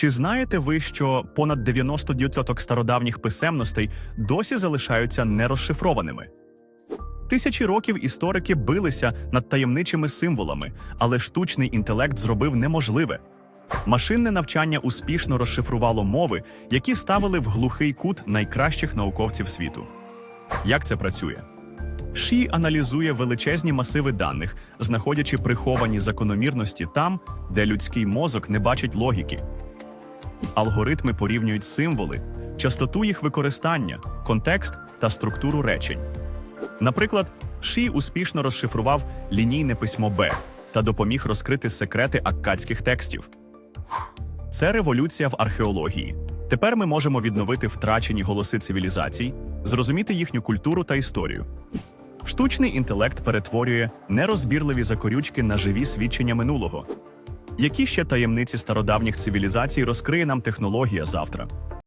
Чи знаєте ви, що понад 90% стародавніх писемностей досі залишаються нерозшифрованими? Тисячі років історики билися над таємничими символами, але штучний інтелект зробив неможливе. Машинне навчання успішно розшифрувало мови, які ставили в глухий кут найкращих науковців світу. Як це працює? Ші аналізує величезні масиви даних, знаходячи приховані закономірності там, де людський мозок не бачить логіки. Алгоритми порівнюють символи, частоту їх використання, контекст та структуру речень. Наприклад, Ші успішно розшифрував лінійне письмо Б та допоміг розкрити секрети аккадських текстів. Це революція в археології. Тепер ми можемо відновити втрачені голоси цивілізацій, зрозуміти їхню культуру та історію. Штучний інтелект перетворює нерозбірливі закорючки на живі свідчення минулого. Які ще таємниці стародавніх цивілізацій розкриє нам технологія завтра?